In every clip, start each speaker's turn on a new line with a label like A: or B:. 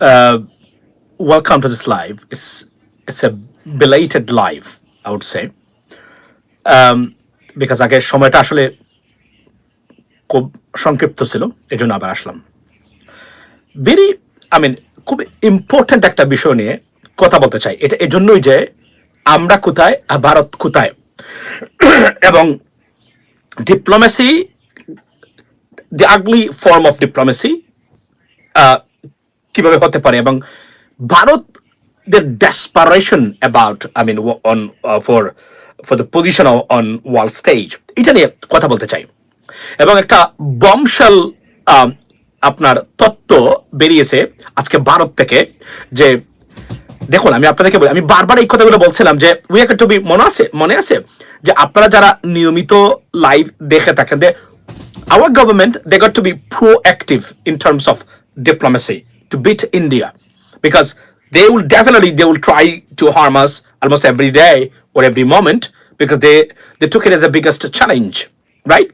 A: uh, welcome to this live. It's it's a belated live, I would say, um, because আগে সময়টা আসলে খুব সংক্ষিপ্ত ছিল এই জন্য আবার আসলাম। ভেরি আই মিন খুব ইম্পর্ট্যান্ট একটা বিষয় নিয়ে কথা বলতে চাই। এটা এজন্যই যে আমরা কোথায় আর ভারত কোথায়। এবং diplomacy the ugly form of diplomacy কীভাবে হতে পারে এবং Bharat desperation about I mean wo- on uh, for for the position of, on এটা নিয়ে কথা বলতে চাই। এবং একটা বমশাল আপনার তত্ত্ব বেরিয়েছে আজকে ভারত থেকে যে দেখুন আমি আপনাদেরকে বলি আমি বারবার এই কথাগুলো বলছিলাম যে উই হ্যাভ টু বি মনে আছে মনে আছে যে আপনারা যারা নিয়মিত লাইভ দেখে থাকেন যে government government they to be pro proactive in terms of diplomacy to beat India because they will definitely they will try to harm us almost every day or every moment because they they took it as the biggest challenge right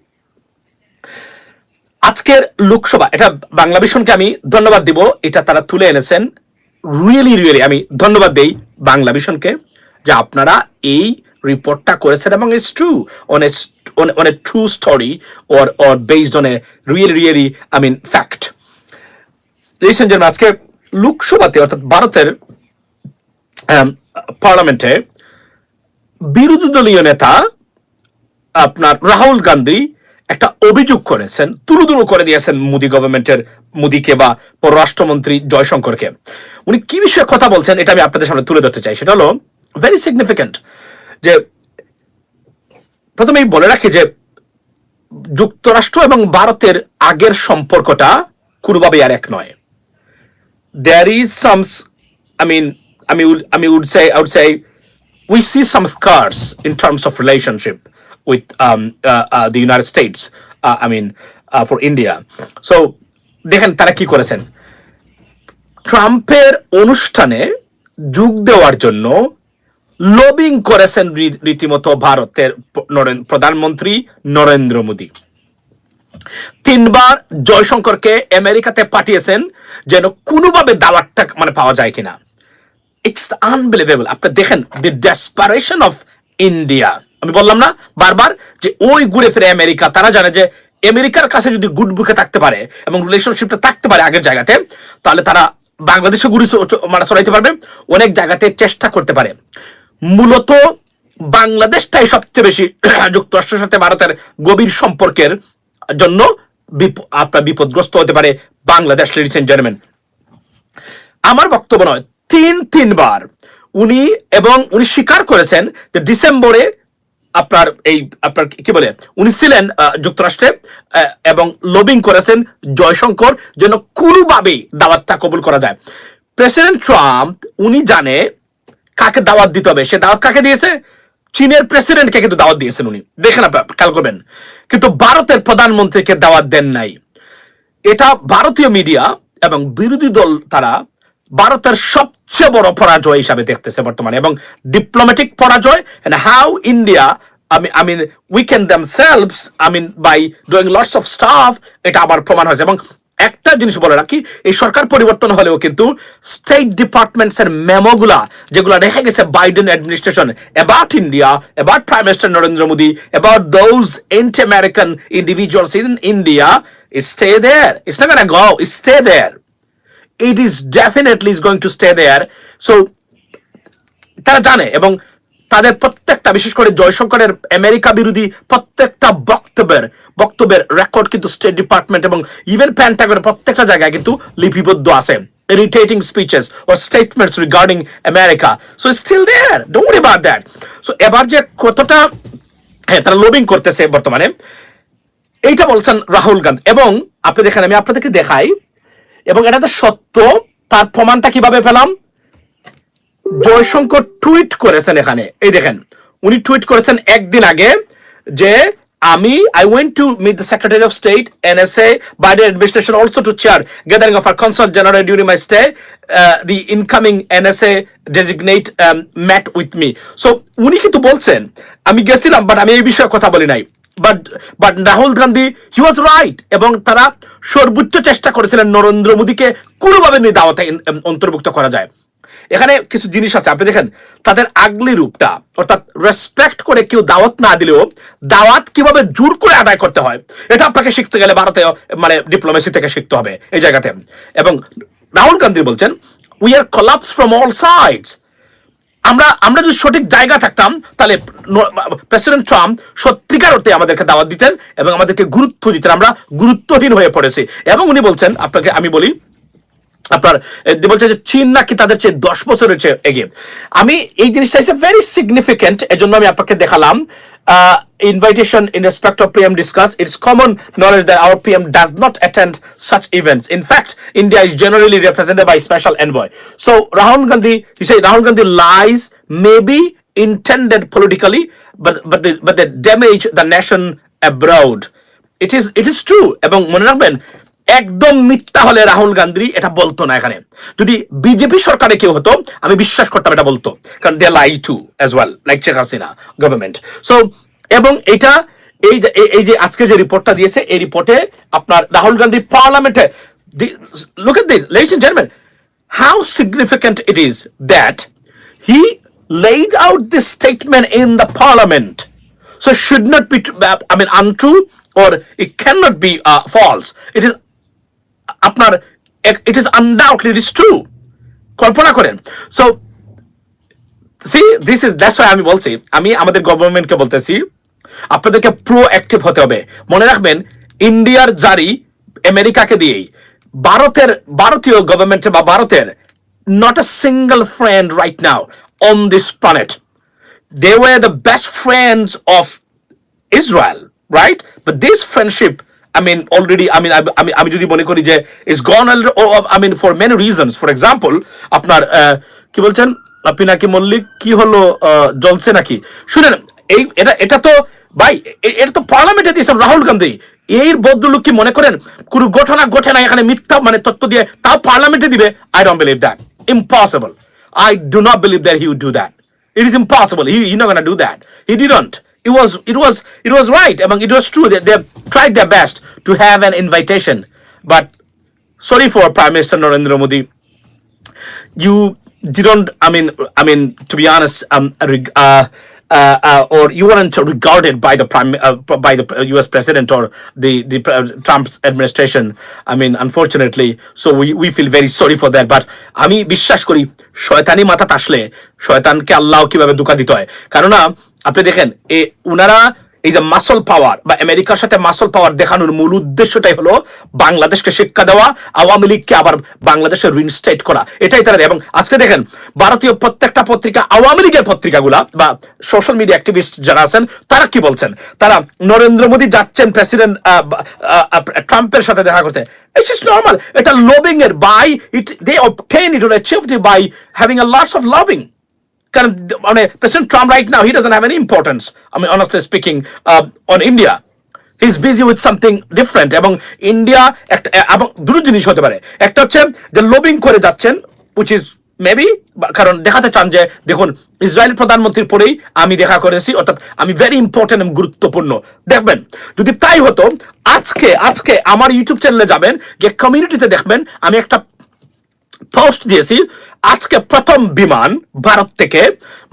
A: আজকের লোকসভা এটা বাংলা ভীষণকে আমি ধন্যবাদ দিব এটা তারা তুলে এনেছেন really really আমি ধন্যবাদ দেই বাংলা ভীষণকে যে আপনারা এই রিপোর্টটা করেছেন এবং it's true on a on a true story or or based on a really really I mean fact recent জন্য আজকে লোকসভাতে অর্থাৎ ভারতের পার্লামেন্টে বিরোধী দলীয় নেতা আপনার রাহুল গান্ধী একটা অভিযোগ করেছেন তুলুদুলু করে দিয়েছেন মোদী গভর্নমেন্টের মোদীকে বা পররাষ্ট্রমন্ত্রী জয়শঙ্করকে। উনি কি বিষয়ে কথা বলছেন এটা আমি আপনাদের সামনে তুলে ধরতে চাই। সেটা হলো ভেরি সিগনিফিক্যান্ট যে প্রথমেই বলে রাখি যে যুক্তরাষ্ট্র এবং ভারতের আগের সম্পর্কটা কোনোভাবেই আর এক নয়। There is some i mean i mean i mean would say i would say we see some scars in terms of relationship with um, uh, uh, the united states uh, i mean uh, for india so দেখেন তারা কি করেছেন ট্রাম্পের অনুষ্ঠানে যোগ দেওয়ার জন্য lobbying করেছেন রীতিমতো ভারতের প্রধানমন্ত্রী নরেন্দ্র মোদী তিনবার জয়শঙ্করকে আমেরিকাতে পাঠিয়েছেন যেন কোনোভাবে দাওয়াতটা মানে পাওয়া যায় কিনা। ইটস আনবিলিভেবল আপনি দেখেন দি ডেসপারেশন অফ ইন্ডিয়া আমি বললাম না, বারবার যে ওই ঘুরে ফিরে আমেরিকা, তারা জানে যে আমেরিকার কাছে যদি গুড বুকে থাকতে পারে এবং রিলেশনশিপটা থাকতে পারে আগের জায়গাতে, তাহলে তারা বাংলাদেশে গুড়ি মানে সরাইতে পারবে, অনেক জায়গাতে চেষ্টা করতে পারে। মূলত বাংলাদেশটাই সবচেয়ে বেশি যুক্তরাষ্ট্রের সাথে ভারতের গভীর সম্পর্কের জন্য আপনার বিপদগ্রস্ত হতে পারে বাংলাদেশ লেডিস এন্ড জেন্টলম্যান আমার বক্তব্য নয়, তিন, তিনবার। উনি এবং উনি স্বীকার করেছেন যে ডিসেম্বরে আপনার এই, আপনার কি বলে? উনি ছিলেন যুক্তরাষ্ট্রে এবং লবিং করেছেন জয়শঙ্কর যেন কোনোভাবেই দাওয়াতটা কবুল করা যায়। প্রেসিডেন্ট ট্রাম্প, উনি জানে কাকে দাওয়াত দিতে হবে। সে দাওয়াত কাকে দিয়েছে? চীনের প্রেসিডেন্টকে কিন্তু দাওয়াত দিয়েছেন উনি। দেখেন খেয়াল করবেন। কিন্তু ভারতের প্রধানমন্ত্রীকে দাওয়াত দেন নাই। এটা ভারতীয় মিডিয়া এবং বিরোধী দল তারা ভারতের সবচেয়ে বড় পরাজয় হিসাবে দেখতেছে বর্তমানে এবং ডিপ্লোম্যাটিক পরাজয়। And how India I mean, I mean, weaken themselves, I mean, by doing lots of stuff, এটা আবার প্রমাণ হয়েছে। এবং একটা জিনিস বলে রাখি, এই সরকার পরিবর্তন হলেও কিন্তু স্টেট ডিপার্টমেন্টস এর মেমোগুলা যেগুলো রেখে গেছে Biden administration about India about prime minister Narendra Modi about those anti American individuals in India there. It's not gonna go. It's stay there. It is definitely is going to stay there. So, তারা জানে এবং তাদের প্রত্যেকটা, বিশেষ করে জয়শঙ্করের America বিরোধী প্রত্যেকটা বক্তব্যের বক্তব্যের রেকর্ড কিন্তু স্টেট ডিপার্টমেন্ট এবং ইভেন প্যান্টাগনের প্রত্যেকটা জায়গায় কিন্তু লিপিবদ্ধ আছে irritating speeches or statements regarding America. So, it's still there. Don't worry about that. So, এবার যে কতটা হ্যাঁ তারা লবিং করতেছে বর্তমানে, এইটা বলছেন রাহুল গান্ধী এবং আপনি দেখেন, আমি আপনাদেরকে দেখাই, এবং এটা তো সত্য, তার প্রমাণটা কীভাবে পেলাম জয়শঙ্কর টুইট করেছেন এখানে। এই দেখেন, উনি টুইট করেছেন একদিন আগে যে, আমি I went to meet the secretary of state NSA Biden administration also to chair gathering of our consul general during my stay the incoming NSA designate met with me so উনি কিন্তু বলছেন, আমি গেছিলাম বাট আমি এই বিষয়ে কথা বলি নাই। But but Rahul Gandhi he was right এবং তারা সর্বোচ্চ চেষ্টা করেছিলেন নরেন্দ্র মোদীকে কোনোভাবে দাওয়াতে অন্তর্ভুক্ত করা যায়। এখানে কিছু জিনিস আছে। আপনি দেখেন, তাদের আগলি রূপটা, অর্থাৎ রেসপেক্ট করে কেউ দাওয়াত না দিলেও দাওয়াত কীভাবে জোর করে আদায় করতে হয়, এটা আপনাকে শিখতে গেলে ভারতে মানে ডিপ্লোমেসি থেকে শিখতে হবে এই জায়গাতে। এবং রাহুল গান্ধী বলছেন we are collapse from all sides আমরা আমরা যদি সঠিক জায়গা থাকতাম, তাহলে প্রেসিডেন্ট ট্রাম্প সত্যিকার অর্থে আমাদেরকে দাওয়াত দিতেন এবং আমাদেরকে গুরুত্ব দিতেন। আমরা গুরুত্বহীন হয়ে পড়েছি। এবং উনি বলছেন, আপনাকে আমি বলি আপনার বলছে যে চীন নাকি তাদের চেয়ে দশ বছরের চেয়ে এগিয়ে আমি এই জিনিসটা ইস ভেরি সিগনিফিকেন্ট এজন্য আমি আপনাকে দেখালাম invitation in respect of PM discuss, it's common knowledge that our PM does not attend such events. In fact, India is generally represented by special envoy. So Rahul Gandhi, he said Rahul Gandhi lies may be intended politically, but but the but they damage the nation abroad. It is it is true. এবং মনে একদম মিথ্যা হলে রাহুল গান্ধী এটা বলতো না এখানে যদি বিজেপি সরকারে কেউ হতো আমি বিশ্বাস করতাম এটা বলতো কারণ they lie to as well like Sheikh Hasina government so এবং এটা এই যে এই- যে আজকে যে রিপোর্টটা দিয়েছে এই রিপোর্টে আপনার রাহুল গান্ধী পার্লামেন্টে look at this ladies and gentleman how significant it is that he laid out this in the parliament. So it should not be, I mean, untrue or it cannot be uh, false. It is আপনার ইট is undoubtedly it is true. কল্পনা করেন so see this is that's আমি বলছি আমি আমাদের গভর্নমেন্টকে বলতেছি আপনাদেরকে প্রো অ্যাক্টিভ হতে হবে মনে রাখবেন ইন্ডিয়ার জারি আমেরিকাকে দিয়েই ভারতের ভারতীয় গভর্নমেন্টের বা ভারতের not a single friend right now on this planet they were the best friends of Israel, right? But this friendship, I mean, already, I mean, I- আমি আমি যদি মনে করি যে gone, already- or, I mean, for many reasons. For example, আপনার কি বলছেন? পিনাকি মল্লিক? কি হলো জ্বলছে নাকি? শুনেন এই এটা এটা তো ভাই এটা তো পার্লামেন্টে দিয়েছেন রাহুল গান্ধী। এর বদলুক কি মনে করেন? কোন ঘটনা ঘটে না এখানে মিথ্যা মানে তথ্য দিয়ে তাও পার্লামেন্টে দিবে? I don't believe that impossible I do not believe that he would do that it impossible. He he's not gonna do that. He didn't. It was it was it was right. I mean, it was true. They they tried their best to have an invitation, but sorry for Prime Minister Narendra Modi. You didn't. I mean, I mean to be honest, um, uh, uh, uh, or you weren't regarded by the prime uh, by the U.S. president or the the uh, Trump's administration. I mean, unfortunately, so we we feel very sorry for that. But আমি বিশ্বাস করি শয়তানি মাথা আসলে শয়তানকে আল্লাহ কীভাবে দুকা দিতে হয় কেননা আপনি দেখেন, এ উনারা এই যে মাসল পাওয়ার বা আমেরিকার সাথে মাসল পাওয়ার দেখানোর মূল উদ্দেশ্যটাই হলো বাংলাদেশকে শিক্ষা দেওয়া, আওয়ামী লীগকে আবার বাংলাদেশে রিনস্টেট করা। এটাই তারা এবং আজকে দেখেন, ভারতীয় প্রত্যেকটা পত্রিকা, আওয়ামী লীগের পত্রিকাগুলা বা সোশ্যাল মিডিয়া অ্যাক্টিভিস্ট যারা আছেন, তারা কি বলছেন? তারা, নরেন্দ্র মোদী যাচ্ছেন প্রেসিডেন্ট ট্রাম্পের সাথে দেখা করতে। ইটস ইস নর্মাল এটা লবিং এর by it they obtain it achieved by having a lots of lobbying কারণ মানে president Trump right now he doesn't have any importance আমি honestly speaking on India is busy with something different এবং India একটা এবং দুটো জিনিস হতে পারে। একটা হচ্ছে যে লবিং করে যাচ্ছেন উইচ ইজ মেবি কারণ দেখাতে চান যে, দেখুন, ইসরায়েল প্রধানমন্ত্রীর পরেই আমি দেখা করেছি, অর্থাৎ আমি ভেরি ইম্পর্টেন্ট এবং গুরুত্বপূর্ণ। দেখবেন, যদি তাই হতো, আজকে আজকে আমার ইউটিউব চ্যানেলে যাবেন গিয়ে কমিউনিটিতে দেখবেন, আমি একটা পোস্ট দিয়েছি, আজকে প্রথম বিমান ভারত থেকে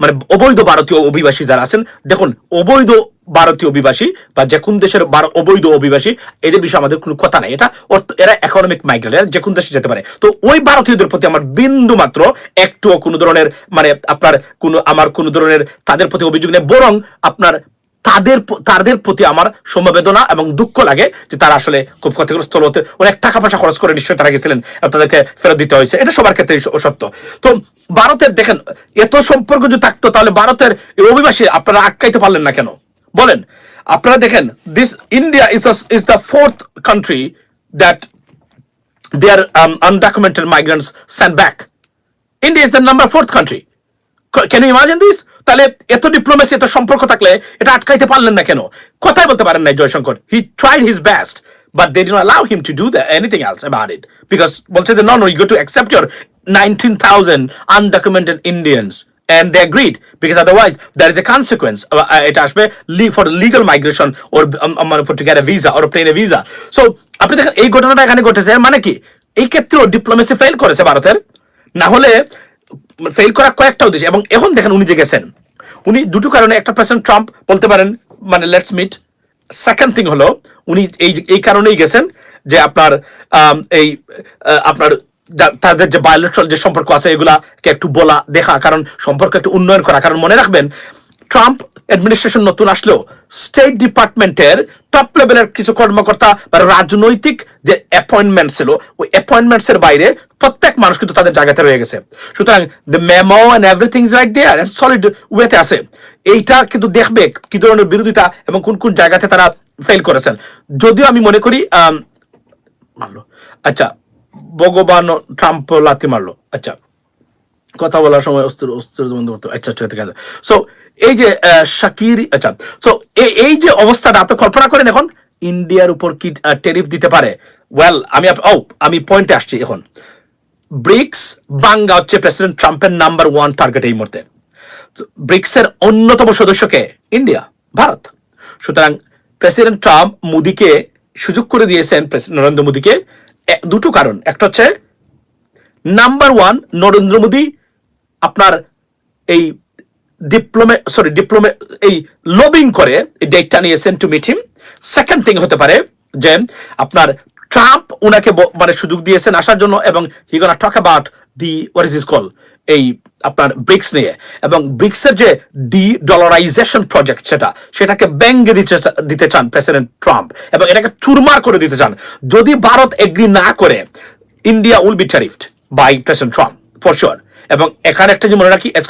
A: মানে অবৈধ ভারতীয় অভিবাসী যারা আছেন, দেখুন, অবৈধ ভারতীয় অভিবাসী বা যে কোন দেশের অবৈধ অভিবাসী, এদের বিষয়ে আমাদের কোনো কথা নাই। এটা এরা ইকোনমিক মাইগ্রেন্ট যে কোন দেশে যেতে পারে। তো ওই ভারতীয়দের প্রতি আমার বিন্দু মাত্র একটুও কোনো ধরনের মানে আপনার কোনো, আমার কোনো ধরনের তাদের প্রতি অভিযোগ নেই, বরং আপনার তাদের তাদের প্রতি আমার সমবেদনা এবং দুঃখ লাগে যে তারা আসলে খুব ক্ষতিগ্রস্ত হতে অনেক টাকা পয়সা খরচ করে নিশ্চয়ই তারা গেছিলেন তাদেরকে ফেরত দিতে হয়েছে এটা সবার ক্ষেত্রে সত্য তো ভারতের দেখেন এত সম্পর্ক যদি থাকতো তাহলে ভারতের অভিবাসী আপনারা আটকাইতে পারলেন না কেন বলেন আপনারা দেখেন this India is is the fourth country that their um, undocumented migrants sent back. India is the number fourth country. Can you imagine this তাহলে এত ডিপ্লোমেসি এত সম্পর্ক থাকলে এটা আটকাইতে পারলেন না কেন? কথাই বলতে পারেন না Jaishankar. He tried his best but they didn't allow him to do the anything else about it because বলছে যে no no you go to accept your nineteen thousand undocumented Indians they agreed because otherwise there is a consequence Uh, uh, এটা আসবে লি for legal migration or মানে for to get a visa or plane a visa so আপনি দেখেন এই ঘটনাটা এখানে ঘটেছে মানে কি? এই ক্ষেত্রেও ডিপ্লোমেসি ফেল করেছে ভারতের। না হলে ফেল করা কয়েকটা উদ্দেশ্য। এবং এখন দেখেন উনি যে গেছেন। উনি দুটো কারণে একটা প্রেসিডেন্ট ট্রাম্প বলতে পারেন মানে লেটস মিট সেকেন্ড থিং হলো, উনি এই এই কারণেই গেছেন যে আপনার এই আপনার তাদের যে বায়োলেট্রাল যে সম্পর্ক আছে, এগুলাকে একটু বলা, দেখা, কারণ সম্পর্ক একটু উন্নয়ন করা। কারণ মনে রাখবেন ট্রাম্প অ্যাডমিনিস্ট্রেশন নতুন আসলেও স্টেট ডিপার্টমেন্টের টপ লেভেলের কিছু কর্মকর্তা বা রাজনৈতিক যে অ্যাপয়েন্টমেন্ট ছিল, ওই অ্যাপয়েন্টমেন্টস এর বাইরে প্রত্যেক মানুষ কিন্তু তাদের জায়গাতে রয়ে গেছে। সুতরাং the memo and everything is right there and solid ওয়েতে আছে। এইটা কিন্তু দেখবে কি ধরনের বিরোধিতা এবং কোন কোন জায়গাতে তারা ফেল করেছেন। যদিও আমি মনে করি মারলো। আচ্ছা ভগবান ট্রাম্প লাথি মারলো। আচ্ছা কথা বলার সময় অস্ত্র অস্ত্র বন্ধ করতে আচ্ছা আচ্ছা ঠিক আছে। সো এই যে শাকির আচ্ছা তো এই যে অবস্থাটা আপনি কল্পনা করেন এখন, ইন্ডিয়ার উপর কি টেরিফ দিতে পারে? ওয়েল আমি ও আমি পয়েন্টে আসছি এখন। ব্রিক্স, বাঙ্গা হচ্ছে প্রেসিডেন্ট ট্রাম্পের নাম্বার ওয়ান টার্গেট এই মুহূর্তে। ব্রিক্সের অন্যতম সদস্যকে ইন্ডিয়া, ভারত। সুতরাং প্রেসিডেন্ট ট্রাম্প মোদিকে সুযোগ করে দিয়েছেন নরেন্দ্র মোদিকে। দুটো কারণ। একটা হচ্ছে নাম্বার ওয়ান নরেন্দ্র মোদী, আপনার এই ডিপ্লোমে সরি ডিপ্লোমে এই লবিং করে, এই ডেটটা নিয়েছেন to meet him second thing হতে পারে যে, আপনার ট্রাম্প ওনাকে মানে সুযোগ দিয়েছেন আসার জন্য এবং he gonna talk about the what is is call এই আপনার ব্রিক্স নিয়ে। এবং ব্রিক্সের যে ডি ডলারাইজেশন প্রজেক্ট সেটা, সেটাকে ব্যাঙ্গে দিতে দিতে চান প্রেসিডেন্ট ট্রাম্প এবং এটাকে চুরমার করে দিতে চান। যদি ভারত এগ্রি না করে India will be tariffed by president Trump for sure এবং এখানে একটা যে মনে রাখি as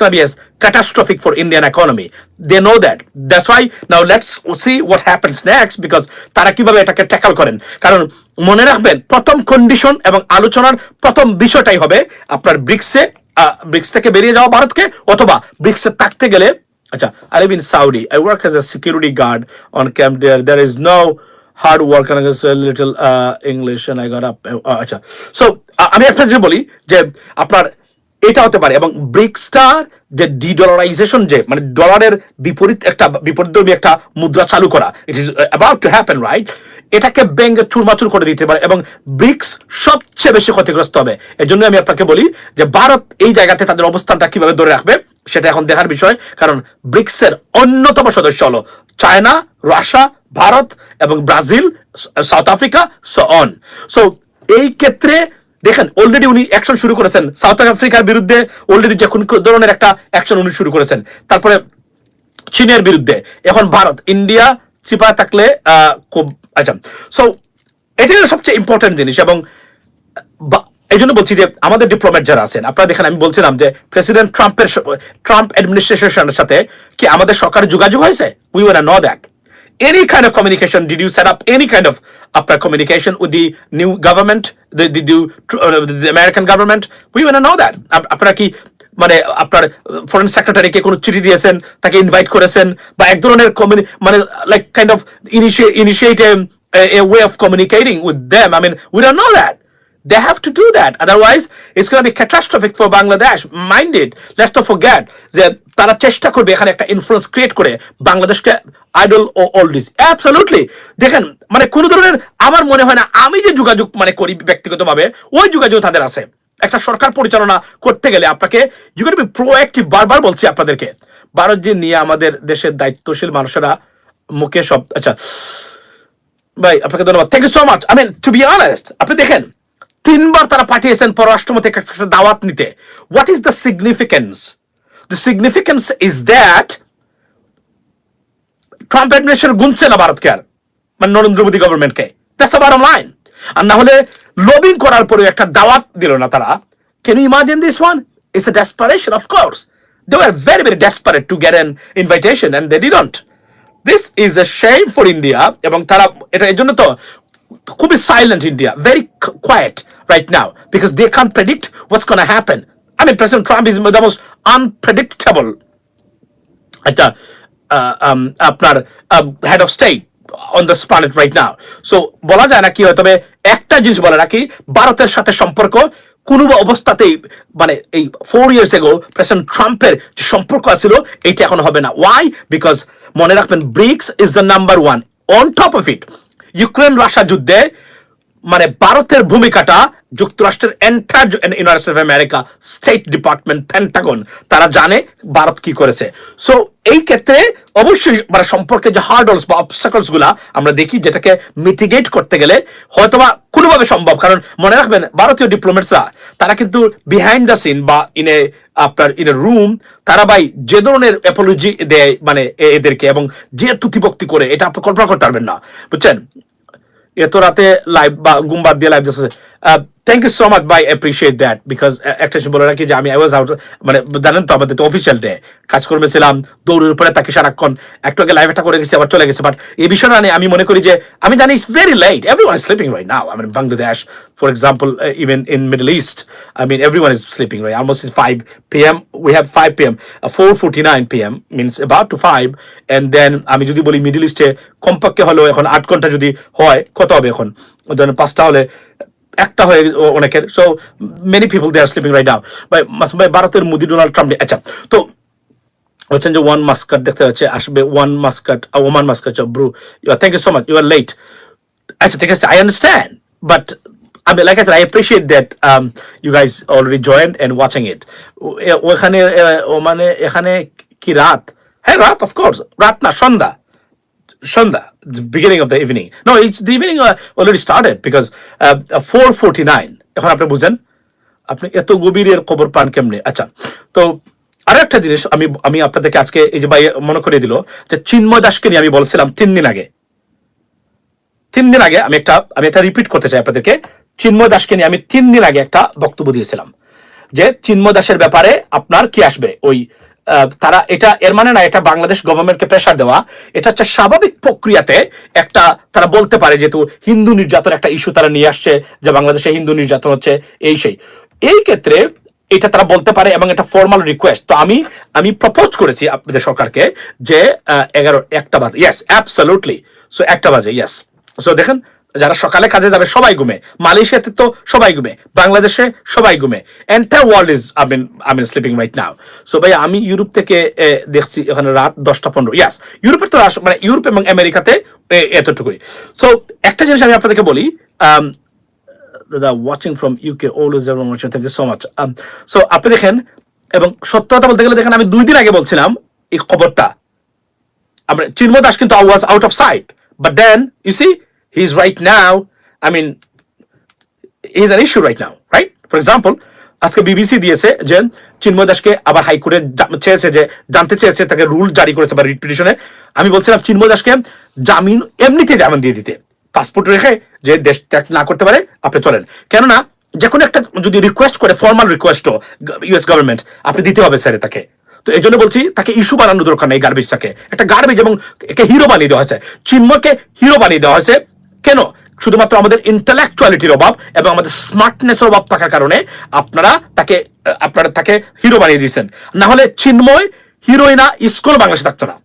A: catastrophic for Indian economy they know that that's why now let's see what happens next because তারা কীভাবে এটাকে ট্যাকল করেন। কারণ মনে রাখবেন প্রথম কন্ডিশন এবং আলোচনার প্রথম বিষয়টাই হবে আপনার ব্রিক্সে ব্রিক্স থেকে বেরিয়ে যাওয়া ভারতকে অথবা ব্রিক্সে থাকতে গেলে আচ্ছা I live in Saudi I work as a security guard on camp there there is no hard work uh, English and I got up uh, আচ্ছা। সো আমি একটা যে বলি যে আপনার এটা হতে পারে। এবং ব্রিক্সটার যে ডিডলারাইজেশন যে মানে ডলারের বিপরীত একটা, বিপরীতধর্মী একটা মুদ্রা চালু করা it is about to happen right এটাকে ব্যাঙ্গে চুরমাচুর করে দিতে পারে এবং ব্রিক্স সবচেয়ে বেশি ক্ষতিগ্রস্ত হবে। এর জন্য আমি আপনাকে বলি যে, ভারত এই জায়গাতে তাদের অবস্থানটা কীভাবে ধরে রাখবে, সেটা এখন দেখার বিষয়। কারণ ব্রিক্সের অন্যতম সদস্য হলো চায়না, রাশিয়া, ভারত এবং Brazil, South Africa so on so এই ক্ষেত্রে দেখেন অলরেডি উনি অ্যাকশন শুরু করেছেন। সাউথ আফ্রিকার বিরুদ্ধে অলরেডি যে কোন ধরনের একটা অ্যাকশন উনি শুরু করেছেন। তারপরে চীনের বিরুদ্ধে। এখন ভারত, ইন্ডিয়া চিপা থাকলে খুব আচ্ছা। সো এটাই সবচেয়ে ইম্পর্টেন্ট জিনিস এবং এই জন্য বলছি যে আমাদের ডিপ্লোম্যাট যারা আছেন, আপনারা দেখেন, আমি বলছিলাম যে প্রেসিডেন্ট ট্রাম্পের ট্রাম্প অ্যাডমিনিস্ট্রেশনের সাথে কি আমাদের সরকারের যোগাযোগ হয়েছে? We want know that any kind of communication did you set up any kind of upper communication with the new government the the, the, uh, the american government we want to know that up- আপনারা কি মানে আপনার foreign সেক্রেটারিকে কোনো চিঠি দিয়েছেন তাকে invite করেছেন বা এক ধরনের কমিউনি মানে like kind of initiate a way of communicating with them i mean we don't know that They have to do that. Otherwise, it's going to be catastrophic for Bangladesh. Mind it. Let's not forget যে তারা চেষ্টা করবে এখানে একটা influence create করে বাংলাদেশকে idol ও অলডিস absolutely দেখেন মানে কোন ধরনের আমার মনে হয় না আমি যে যোগাযোগ মানে করি ব্যক্তিগতভাবে ওই যোগাযোগ তাদের আছে একটা সরকার পরিচালনা করতে গেলে আপনাকে ইউ বি প্রোঅ্যাক্টিভ বারবার বলছি আপনাদেরকে ভারত যে নিয়ে আমাদের দেশের দায়িত্বশীল মানুষেরা মুখে সব আচ্ছা ভাই আপনাকে ধন্যবাদ thank you so much I mean to be honest আপনি দেখেন তিনবার তারা পাঠিয়েছেন পররাষ্ট্রমন্ত্রী একটা দাওয়াত নিতে। What is the significance the significance is that Trump administration গুনছে না ভারতকে আর মানে নরেন্দ্র মোদী গভর্নমেন্টকে দ্যাটস দ্য লাইন আর না হলে লবিং করার পরে একটা দাওয়াত দিল না তারা। Can you imagine this one it's a desperation of course they were very very desperate to get an invitation and they didn't this is a shame for India এবং তারা এটা এর জন্য তো খুবই silent India very quiet right now because they can predict what's gonna happen I mean president Trump is the most unpredictable একটা আপনার head of state on the planet right now so বলা যায় না কি হয় তবে একটা জিনিস বলে নাকি, ভারতের সাথে সম্পর্ক কোনো অবস্থাতেই মানে এই ফোর ইয়ার্স এগো প্রেসিডেন্ট ট্রাম্পের যে সম্পর্ক আছিল, এইটা এখন হবে না। ওয়াই বিকজ মনে রাখবেন BRICS is the number one on top of it Ukraine Russia যুদ্ধে মানে ভারতের ভূমিকাটা যুক্তরাষ্ট্রের enter United of America state department Pentagon তারা জানে ভারত কি করেছে। সো এই ক্ষেত্রে অবশ্যই মানে সম্পর্কে যে হার্ডলস বা অবস্টাকলসগুলা আমরা দেখি, যেটাকে মিটিগেট করতে গেলে হয়তোবা কোনোভাবে সম্ভব। কারণ মনে রাখবেন, ভারতীয় ডিপ্লোমেটসরা তারা কিন্তু বিহাইন্ড দ্য সিন বা ইন এ আপনার ইন এ রুম তারা ভাই যে ধরনের অ্যাপোলজি দেয় মানে এদেরকে এবং যে তুতিভক্তি করে, এটা আপনি কল্পনা করতে পারবেন না। বুঝছেন? এত রাতে লাইভ বা ঘুম বাদ দিয়ে লাইভ যাচ্ছে thank you so much bye appreciate that because একটা সময় বলে রাখি যে আমি আই ওয়াজ আউট মানে জানেন তো আমাদের তো অফিসিয়াল ডে কাজকর্মে ছিলাম দৌড়ের উপরে তাকে সারাক্ষণ একটু আগে লাইভ একটা করে গেছি আবার চলে গেছে বাট এই বিষয়টা নিয়ে আমি মনে করি যে আমি জানি it's very late everyone sleeping right now I mean Bangladesh for example even in middle east I mean, everyone is sleeping, right? Almost it's 5 p.m. We have 5 p.m. Uh, 4.49 p.m. means about to 5. And then আমি যদি বলি middle ইস্টে কমপক্ষে হলেও এখন আট ঘণ্টা যদি হয় কত হবে এখন ধরেন পাঁচটা হলে একটা হয়ে অনেকের। So many people they are sleeping right now ভাই ভারতের মোদি ডোনাল্ড ট্রাম্প আচ্ছা তো হচ্ছেন যে ওয়ান মাস্কাট দেখতে হচ্ছে আসবে one Muscat Oman Muscat bro you thank you so much you are late আচ্ছা ঠিক আছে I understand but I mean, like I said, I appreciate that um, you guys already joined and watching it. ও- এ- ওখানে ও মানে এখানে কি রাত? হ্যাঁ রাত অফকোর্স রাত না সন্ধ্যা। সন্ধ্যা the beginning of the evening. No it's the evening uh, already started because four forty nine এখন আপনি বুঝেন? আপনি এত গভীরের খবর পান কেমনে? আচ্ছা তো আরও একটা জিনিস আমি আমি আপনাদেরকে আজকে এই যে ভাই মনে করে দিল যে চিন্ময় দাসকে নিয়ে আমি বলছিলাম তিন দিন আগে। তিন দিন আগে আমি একটা আমি একটা রিপিট করতে চাই আপনাদেরকে। চিন্ময় দাসকে নিয়ে আমি তিন দিন আগে একটা বক্তব্য দিয়েছিলাম যে চিন্ময় দাসের ব্যাপারে আপনার কি আসবে? ওই তারা এটা এর মানে না, এটা বাংলাদেশ গভর্নমেন্টকে প্রেশার দেওয়া। এটা হচ্ছে স্বাভাবিক প্রক্রিয়াতে একটা তারা বলতে পারে যেহেতু হিন্দু নির্যাতন একটা ইস্যু তারা নিয়ে আসছে যে বাংলাদেশে হিন্দু নির্যাতন হচ্ছে, এই সেই। এই ক্ষেত্রে এটা তারা বলতে পারে এবং এটা ফর্মাল রিকোয়েস্ট তো আমি আমি প্রপোজ করেছি আপনাদের সরকারকে যে এগারো, একটা বাজে ইয়েস অ্যাবসলুটলি সো একটা বাজে ইয়েস সো দেখেন যারা সকালে কাজে যাবে সবাই ঘুমে। মালয়েশিয়াতে তো সবাই ঘুমে। বাংলাদেশে সবাই ঘুমে। Entire world is I mean I mean sleeping right now so ভাই আমি ইউরোপ থেকে দেখছি এখানে রাত দশটা পনেরো। ইয়াস ইউরোপের তো মানে ইউরোপ এবং আমেরিকাতে এতটুকুই। সো একটা জিনিস আমি আপনাদেরকে বলি দাদা watching from UK always everyone watching thank you so much so আপনি দেখেন, এবং সত্য কথা বলতে গেলে দেখেন, আমি দুই দিন আগে বলছিলাম এই খবরটা। আমরা, চিন্ময় দাস কিন্তু was out of sight but then you see is right now I mean is an issue right now right for example আজকে বিবিসি দিয়েছে যে চিন্ময় দাসকে আবার হাইকোর্টে চেয়েছে যে, জানতে চেয়েছে, তাকে রুল জারি করেছে বা রিট আমি বলছিলাম, চিন্ময় দাসকে জামিন এমনিতে জামিন দিয়ে দিতে। পাসপোর্ট রেখে যে দেশ ত্যাগ না করতে পারে, আপনি চলেন। কেননা যে একটা যদি রিকোয়েস্ট করে ফর্মাল রিকোয়েস্টও ইউএস গভর্নমেন্ট আপনি দিতে হবে স্যার তাকে। তো এই জন্য বলছি, তাকে ইস্যু বানানোর দরকার নেই গার্বেজটাকে একটা গার্বেজ এবং একে হিরো বানিয়ে দেওয়া হয়েছে। চিন্ময়কে হিরো বানিয়ে দেওয়া হয়েছে। কেন? শুধুমাত্র আমাদের ইন্টালেকচুয়ালিটির অভাব এবং আমাদের স্মার্টনেসের অভাব থাকার কারণে আপনারা তাকে আপনারা তাকে হিরো বানিয়ে দিয়েছেন। না হলে চিন্ময় হিরোইনা স্কুল বাংলাদেশে থাকতো না।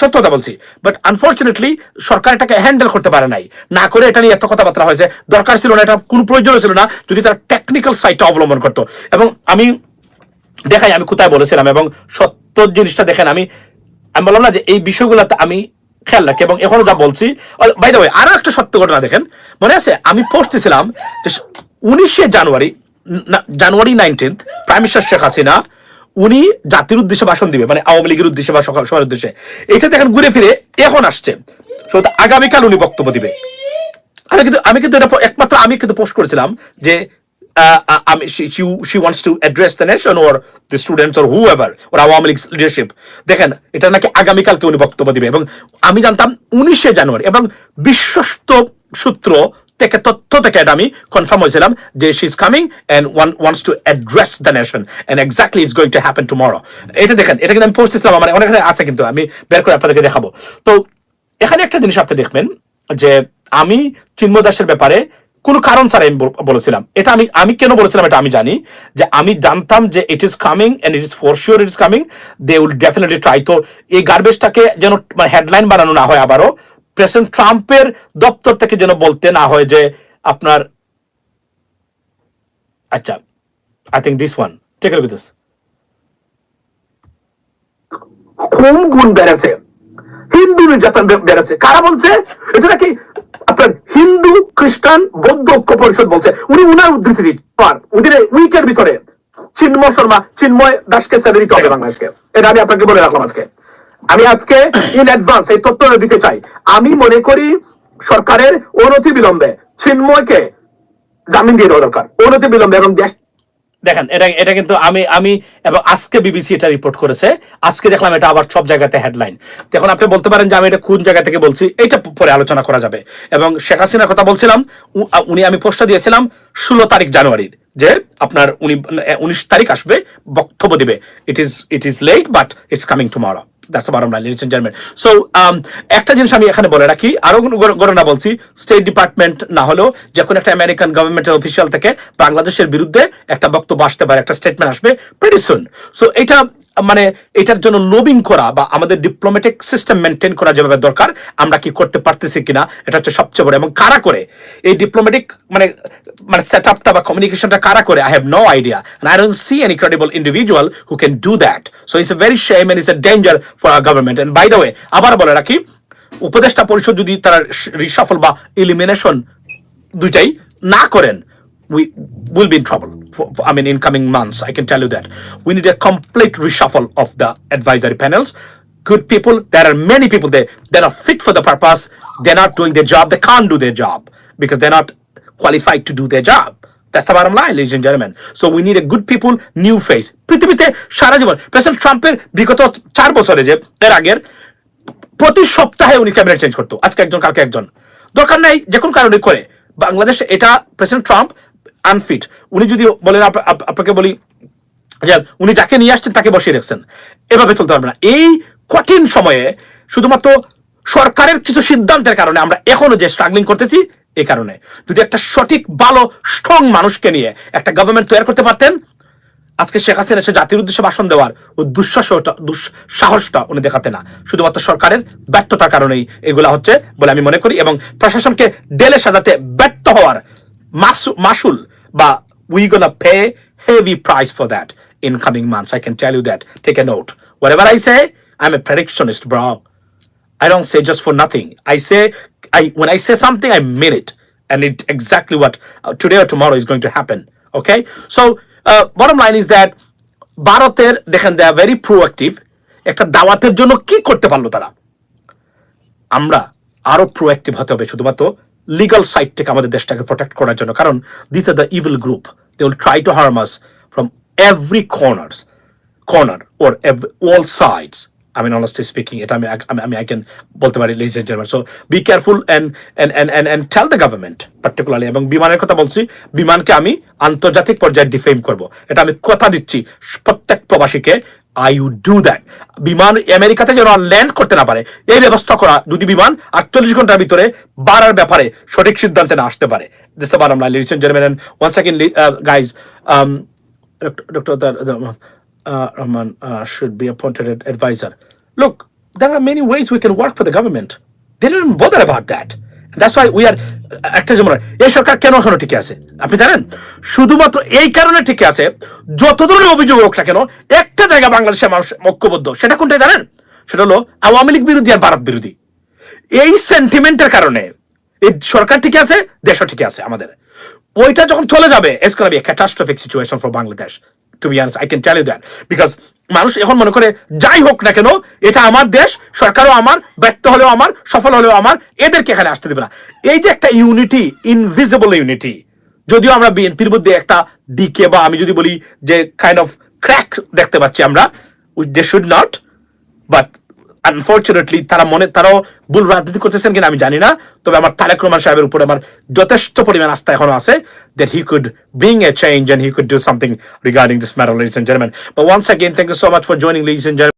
A: সত্য কথা বলছি। বাট আনফর্চুনেটলি সরকার এটাকে হ্যান্ডেল করতে পারে নাই। না করে এটা নিয়ে এত কথাবার্তা হয়েছে। দরকার ছিল না, এটা কোনো প্রয়োজন ছিল না, যদি তারা টেকনিক্যাল সাইটটা অবলম্বন করতো। এবং আমি দেখাই, আমি কোথায় বলেছিলাম, এবং সত্য জিনিসটা দেখেন, আমি আমি বললাম না যে এই বিষয়গুলোতে আমি খেয়াল রাখি, এবং এখনও যা বলছি বাই দ্য আরও একটা সত্য ঘটনা দেখেন। মনে আছে, আমি পোস্ট দিয়েছিলাম যে উনিশে জানুয়ারি January nineteenth prime minister Sheikh Hasina উনি জাতির উদ্দেশ্যে ভাষণ দিবে মানে আওয়ামী লীগের উদ্দেশ্যে বা সবার উদ্দেশ্যে। এটা দেখেন ঘুরে ফিরে, এখন আসছে। আগামীকাল উনি বক্তব্য দিবে। আমি কিন্তু আমি কিন্তু এটা একমাত্র আমি কিন্তু পোস্ট করেছিলাম যে আহ, আ- আমি she wants to address the nation or the students or whoever or Awami League leadership দেখেন এটা নাকি আগামীকালকে উনি বক্তব্য দিবে এবং আমি জানতাম উনিশে জানুয়ারি এবং বিশ্বস্ত সূত্র থেকে তথ্য থেকে এটা আমি কনফার্ম হয়েছিলাম যে she is coming and one wants to address the nation and exactly it's going to happen tomorrow এটা দেখেন এটা কিন্তু আমি পোস্ট আমার অনেক আছে কিন্তু আমি বের করে আপনাদেরকে দেখাবো। তো এখানে একটা জিনিস আপনি দেখবেন যে আমি চিন্ময় দাসের ব্যাপারে কোনো কারণ ছাড়া আমি বলেছিলাম। এটা আমি আমি কেন বলেছিলাম এটা আমি জানি যে আমি জানতাম যে it is coming and it is for sure it is coming they will definitely try তো এই গার্বেজটাকে যেন হেডলাইন বানানো না হয় আবারও প্রেসিডেন্ট ট্রাম্পের দপ্তর থেকে যেন বলতে না হয় যে আপনার আচ্ছা I think this one take look this খুন গুণ বেড়েছে? হিন্দু নির্যাতন বেড়েছে। কারা বলছে? এটা নাকি আপনার হিন্দু খ্রিস্টান বৌদ্ধ ঐক্য পরিষদ বলছে। উনি উনার উদ্ধৃতি দিন আর উইকের ভিতরে চিন্ময় শর্মা চিন্ময় দাসকে স্যালারি দিতে হবে বাংলাদেশকে। এটা আমি আপনাকে বলে রাখলাম আজকে। আমি আজকে ইন অ্যাডভান্স এই তথ্যটা দিতে চাই। আমি মনে করি সরকারের অনতি বিলম্বে চিন্ময়কে জামিন দিয়ে দেওয়া দরকার। অনতি বিলম্বে এবং দেশ দেখেন, এটা এটা কিন্তু আমি আমি এবং আজকে বিবিসি এটা রিপোর্ট করেছে। আজকে দেখলাম এটা আবার সব জায়গাতে হেডলাইন এখন আপনি বলতে পারেন যে আমি এটা কোন জায়গা থেকে বলছি এটা পরে আলোচনা করা যাবে। এবং শেখ হাসিনার কথা বলছিলাম উনি আমি পোস্টটা দিয়েছিলাম ষোলো তারিখ জানুয়ারির, যে আপনার উনি উনিশ তারিখ আসবে, বক্তব্য দিবে। It is it is late but it's coming tomorrow that's বারম line ladies gentleman so একটা জিনিস আমি এখানে বলে রাখি, আরও ঘটনা বলছি স্টেট ডিপার্টমেন্ট না হলেও যে কোনো একটা আমেরিকান গভর্নমেন্টের অফিসিয়াল থেকে বাংলাদেশের বিরুদ্ধে একটা বক্তব্য আসতে পারে, একটা স্টেটমেন্ট আসবে প্রেটি সো এটা মানে এটার জন্য লোবিং করা বা আমাদের ডিপ্লোম্যাটিক সিস্টেম মেনটেন করা যেভাবে দরকার, আমরা কি করতে পারতেছি কিনা, এটা হচ্ছে সবচেয়ে বড়। এবং কারা করে? এই ডিপ্লোম্যাটিক মানে মানে সেট আপটা বা কমিউনিকেশনটা কারা করে? I have no idea I don't see any credible individual who can do that so it's a very shame and it's a danger for our government and by the way আবার বলে রাখি, উপদেষ্টা পরিষদ যদি তারা রিসাফল বা elimination দুইটাই না করেন we will be in trouble. For, for- I mean, in coming months, I can tell you that we need a complete reshuffle of the advisory panels. Good people. There are many people there that are fit for the purpose. They're not doing their job. They can't do their job because they're not qualified to do their job. That's the bottom line, ladies and gentlemen. So we need a good people, new face. পৃথিবীতে সারা জীবন president ট্রাম্পের বিগত চার বছরে প্রতি সপ্তাহে উনি cabinet change করতো আজকে একজন কালকে একজন দরকার নাই যে কোন কারণে করে বাংলাদেশ এটা প্রেসিডেন্ট ট্রাম্প আনফিট উনি যদি বলেন আপ- আপ- আপনাকে বলি, যে উনি যাকে নিয়ে আসছেন তাকে বসিয়ে রেখেছেন। এভাবে চলতে পারবে না। এই কঠিন সময়ে শুধুমাত্র সরকারের কিছু সিদ্ধান্তের কারণে আমরা এখনও যে স্ট্রাগলিং করতেছি এই কারণে। যদি একটা সঠিক, ভালো স্ট্রং মানুষকে নিয়ে একটা গভর্নমেন্ট তৈরি করতে পারতেন, আজকে শেখ হাসিনা সে জাতির উদ্দেশ্যে ভাষণ দেওয়ার ও দুঃসাহসটা দুঃসাহসটা উনি দেখাতে না। শুধুমাত্র সরকারের ব্যর্থতার কারণেই এগুলা হচ্ছে বলে আমি মনে করি এবং প্রশাসনকে ডেলে সাজাতে ব্যর্থ হওয়ার মাসুল বা we gonna pay heavy price for that in coming months I can tell you that take a note whatever I say I am a predictionist bro I don't say just for nothing. I say, I when I say something, I mean it, and it exactly what uh, today or tomorrow is going to happen. Okay, so uh, bottom line is that ভারতের দেখেন দে are very proactive একটা দাওয়াতের জন্য কি করতে পারল তারা? আমরা আরও প্রোঅ্যাক্টিভ হতে হবে শুধুমাত্র লিগাল সাইড থেকে আমাদের দেশটাকে প্রোটেক্ট করার জন্য। কারণ this are the evil group they will try to harm us from every corner corner or all sides আমি অনেস্টলি স্পিকিং এটা আমি আমি আই ক্যান বলতে পারি ladies and gentleman so be careful and and and and and government particularly এবং বিমানের কথা বলছি, বিমানকে আমি আন্তর্জাতিক পর্যায়ে ডিফেম করব। এটা আমি কথা দিচ্ছি প্রত্যেক প্রবাসীকে আই উড ডু দ্যাট বিমান আমেরিকাতে যেন ল্যান্ড করতে না পারে এই ব্যবস্থা করা যদি বিমান আটচল্লিশ ঘণ্টার ভিতরে বাড়ার ব্যাপারে সঠিক সিদ্ধান্তে না আসতে পারে this বারাম ladies and gentleman once second guys uh, uh, should be appointed ad- advisor. Look, there are many ways we can work for the government. They didn't bother about that. That's why we are, একটা এই সরকার কেন এখনও আছে? আপনি জানেন? শুধুমাত্র এই কারণে আছে, যত ধরনের অভিযোগ হোক না কেন, একটা জায়গা বাংলাদেশের মানুষ ঐক্যবদ্ধ। সেটা কোনটাই জানেন? সেটা হলো আওয়ামী লীগ বিরোধী আর ভারত বিরোধী। এই সেন্টিমেন্টের কারণে এই সরকার ঠিক আছে, দেশও ঠিক আছে আমাদের। ওইটা যখন চলে যাবে catastrophic situation for Bangladesh to be Anas I can tell you that because মানুষ এখন মনে করে, যাই হোক না কেন, এটা আমার দেশ, সরকারও আমার, ব্যর্থ হলেও আমার, সফল হলেও আমার, এদেরকে এখানে আসতে দেবে না। এই যে একটা ইউনিটি ইনভিজিবল ইউনিটি যদিও আমরা বিএনপির মধ্যে একটা ডিকে বা আমি যদি বলি যে কাইন্ড অফ ক্র্যাক দেখতে পাচ্ছি আমরা they should not but unfortunately তারা মনে তারাও ভুল রাজনীতি করতেছেন কিনা আমি জানি না তবে আমার তারেক রহমান সাহেবের উপরে আমার যথেষ্ট পরিমাণ আস্থা এখনও আছে he could bring a change and he could do something regarding this matter ladies and gentlemen but once again thank you so much for joining ladies and gentlemen